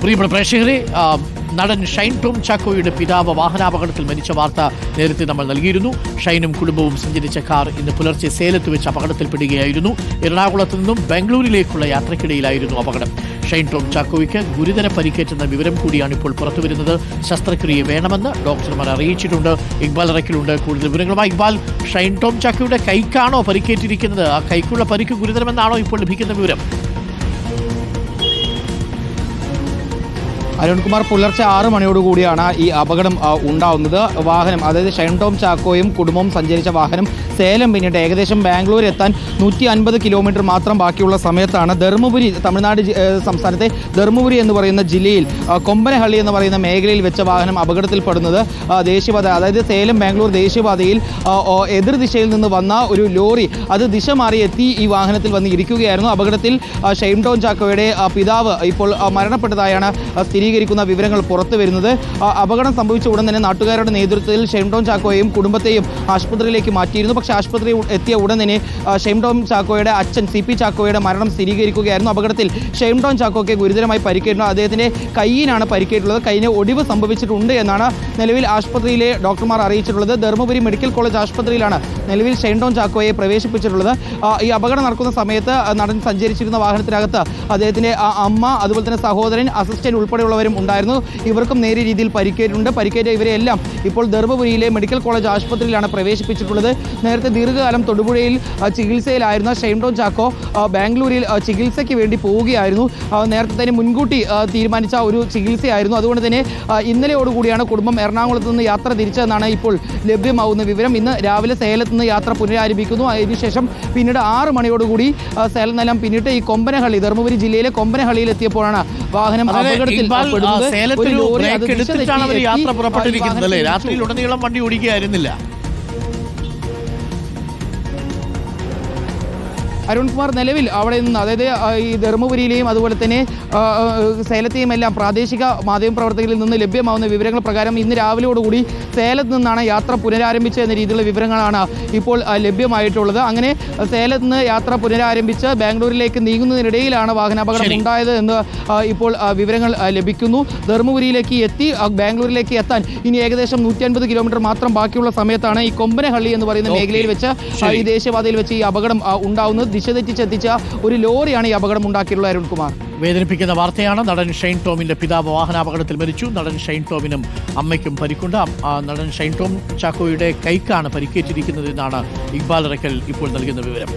പ്രിയപ്പെട്ട പ്രേക്ഷകരെ നടൻ ഷൈൻ ടോം ചാക്കോയുടെ പിതാവ് വാഹനാപകടത്തിൽ മരിച്ച വാർത്ത നേരത്തെ നമ്മൾ നൽകിയിരുന്നു. ഷൈനും കുടുംബവും സഞ്ചരിച്ച കാർ ഇന്ന് പുലർച്ചെ സേലത്ത് വെച്ച് അപകടത്തിൽപ്പെടുകയായിരുന്നു. എറണാകുളത്ത് നിന്നും ബാംഗ്ലൂരിലേക്കുള്ള യാത്രക്കിടയിലായിരുന്നു അപകടം. ഷൈൻ ടോം ചാക്കോയ്ക്ക് ഗുരുതര പരിക്കേറ്റെന്ന വിവരം കൂടിയാണ് ഇപ്പോൾ പുറത്തുവരുന്നത്. ശസ്ത്രക്രിയ വേണമെന്ന് ഡോക്ടർമാർ അറിയിച്ചിട്ടുണ്ട്. ഇക്ബാൽ ഇറക്കിലുണ്ട് കൂടുതൽ വിവരങ്ങളുമായി ഇക്ബാൽ ഷൈൻ ടോം ചാക്കോയുടെ കൈക്കാണോ പരിക്കേറ്റിരിക്കുന്നത്? ആ കൈക്കുള്ള പരിക്ക് ഗുരുതരമെന്നാണോ ഇപ്പോൾ ലഭിക്കുന്ന വിവരം? അരുൺകുമാർ പുലർച്ചെ ആറ് മണിയോടുകൂടിയാണ് ഈ അപകടം ഉണ്ടാവുന്നത്. വാഹനം അതായത് ഷൈൻ ടോം ചാക്കോയും കുടുംബവും സഞ്ചരിച്ച വാഹനം സേലം പിന്നിട്ട് ഏകദേശം ബാംഗ്ലൂർ എത്താൻ നൂറ്റി അൻപത് കിലോമീറ്റർ മാത്രം ബാക്കിയുള്ള സമയത്താണ് ധർമ്മപുരി തമിഴ്നാട് സംസ്ഥാനത്തെ ധർമ്മപുരി എന്ന് പറയുന്ന ജില്ലയിൽ കൊമ്പനഹള്ളി എന്ന് പറയുന്ന മേഖലയിൽ വെച്ച വാഹനം അപകടത്തിൽപ്പെടുന്നത്. ദേശീയപാത അതായത് സേലം ബാംഗ്ലൂർ ദേശീയപാതയിൽ എതിർദിശയിൽ നിന്ന് വന്ന ഒരു ലോറി അത് ദിശ മാറി എത്തി ഈ വാഹനത്തിൽ വന്ന് ഇരിക്കുകയായിരുന്നു. അപകടത്തിൽ ആ, ഷൈൻ ടോം ചാക്കോയുടെ പിതാവ് ഇപ്പോൾ മരണപ്പെട്ടതായാണ് ആ, സ്ഥിരീകരിക്കുന്ന വിവരങ്ങൾ പുറത്തു വരുന്നത്. അപകടം സംഭവിച്ച ഉടൻ തന്നെ നാട്ടുകാരുടെ നേതൃത്വത്തിൽ ഷെയ്ം ചാക്കോയെയും കുടുംബത്തെയും ആശുപത്രിയിലേക്ക് മാറ്റിയിരുന്നു. പക്ഷേ ആശുപത്രി എത്തിയ ഉടൻ തന്നെ ആ, ചാക്കോയുടെ അച്ഛൻ സി പി ചാക്കോയുടെ മരണം സ്ഥിരീകരിക്കുകയായിരുന്നു. അപകടത്തിൽ ഷെംഡോൺ ചാക്കോയ്ക്ക് ഗുരുതരമായി പരിക്കേറ്റു. അദ്ദേഹത്തിന്റെ കൈയിനാണ് പരിക്കേറ്റുള്ളത്. കൈയിന് ഒടിവ് സംഭവിച്ചിട്ടുണ്ട് എന്നാണ് നിലവിൽ ആശുപത്രിയിലെ ഡോക്ടർമാർ അറിയിച്ചിട്ടുള്ളത്. ധർമ്മപുരി മെഡിക്കൽ കോളേജ് ആശുപത്രിയിലാണ് നിലവിൽ ഷെയ്ൻ ചാക്കോയെ പ്രവേശിപ്പിച്ചിട്ടുള്ളത്. ഈ അപകടം നടക്കുന്ന സമയത്ത് നടൻ സഞ്ചരിച്ചിരുന്ന വാഹനത്തിനകത്ത് അദ്ദേഹത്തിന്റെ അമ്മ അതുപോലെ തന്നെ സഹോദരൻ അസിസ്റ്റന്റ് ഉൾപ്പെടെയുള്ളവരും ഉണ്ടായിരുന്നു. ഇവർക്കും നേരിയ രീതിയിൽ പരിക്കേറ്റുണ്ട് പരിക്കേറ്റ ഇവരെല്ലാം ഇപ്പോൾ ദർഭപുരിയിലെ മെഡിക്കൽ കോളേജ് ആശുപത്രിയിലാണ് പ്രവേശിപ്പിച്ചിട്ടുള്ളത്. നേരത്തെ ദീർഘകാലം തൊടുപുഴയിൽ ചികിത്സയിലായിരുന്ന ഷെയ്ഡോൺ ചാക്കോ ബാംഗ്ലൂരിൽ ചികിത്സയ്ക്ക് വേണ്ടി പോവുകയായിരുന്നു. നേരത്തെ തന്നെ മുൻകൂട്ടി തീരുമാനിച്ച ഒരു ചികിത്സയായിരുന്നു. അതുകൊണ്ട് തന്നെ ഇന്നലെയോടുകൂടിയാണ് കുടുംബം എറണാകുളത്ത് നിന്ന് യാത്ര തിരിച്ചതെന്നാണ് ഇപ്പോൾ ലഭ്യമാവുന്ന വിവരം. ഇന്ന് രാവിലെ സേലത്ത് നിന്ന് യാത്ര പുനരാരംഭിക്കുന്നു. അതിനുശേഷം പിന്നീട് ആറ് മണിയോടുകൂടി സേലം നിലം പിന്നിട്ട് ഈ കൊമ്പനഹള്ളി ധർമ്മപുരി ജില്ലയിലെ കൊമ്പനഹള്ളിയിൽ എത്തിയപ്പോഴാണ് വാഹനം അപകടത്തിൽ അത് ബ്രേക്ക് എടുത്തിട്ടാണ് അവർ യാത്ര പുറപ്പെട്ടിരിക്കുന്നത്. അല്ലേ? രാത്രിയിൽ ഉടനീളം വണ്ടി ഓടിക്കുകയായിരുന്നില്ല അരുൺകുമാർ നിലവിൽ അവിടെ നിന്ന് അതായത് ഈ ധർമ്മപുരിയിലെയും അതുപോലെ തന്നെ സേലത്തെയും എല്ലാം പ്രാദേശിക മാധ്യമ മാധ്യമപ്രവർത്തകരിൽ നിന്ന് ലഭ്യമാവുന്ന വിവരങ്ങൾ പ്രകാരം ഇന്ന് രാവിലെയോടുകൂടി സേലത്ത് നിന്നാണ് യാത്ര പുനരാരംഭിച്ചത് എന്ന രീതിയിലുള്ള വിവരങ്ങളാണ് ഇപ്പോൾ ലഭ്യമായിട്ടുള്ളത് അങ്ങനെ സേലത്ത് നിന്ന് യാത്ര പുനരാരംഭിച്ച് ബാംഗ്ലൂരിലേക്ക് നീങ്ങുന്നതിനിടയിലാണ് വാഹനാപകടം. ഉണ്ടായത് എന്ന് ഇപ്പോൾ വിവരങ്ങൾ ലഭിക്കുന്നു ധർമ്മപുരിയിലേക്ക് എത്തി ബാംഗ്ലൂരിലേക്ക് എത്താൻ ഇനി ഏകദേശം നൂറ്റി അൻപത് കിലോമീറ്റർ മാത്രം ബാക്കിയുള്ള സമയത്താണ് ഈ കൊമ്പനഹള്ളി എന്ന് പറയുന്ന മേഖലയിൽ വെച്ച്. ഈ ദേശീയപാതയിൽ വെച്ച് ഈ അപകടം ഉണ്ടാവുന്നത് ദിശ തെറ്റിച്ചെത്തിച്ച ഒരു ലോറിയാണ് ഈ അപകടം ഉണ്ടാക്കിയിട്ടുള്ളത് അരുൺകുമാർ വേദനിപ്പിക്കുന്ന വാർത്തയാണ്. നടൻ ഷൈൻ ടോമിന്റെ പിതാവ് വാഹനാപകടത്തിൽ മരിച്ചു. നടൻ ഷൈൻ ടോമിനും അമ്മയ്ക്കും പരിക്കുണ്ട്. നടൻ ഷൈൻ ടോം ചാക്കോയുടെ കൈക്കാണ് പരിക്കേറ്റിരിക്കുന്നതെന്നാണ് ഇക്ബാൽ ഇറക്കൽ ഇപ്പോൾ നൽകുന്ന വിവരം.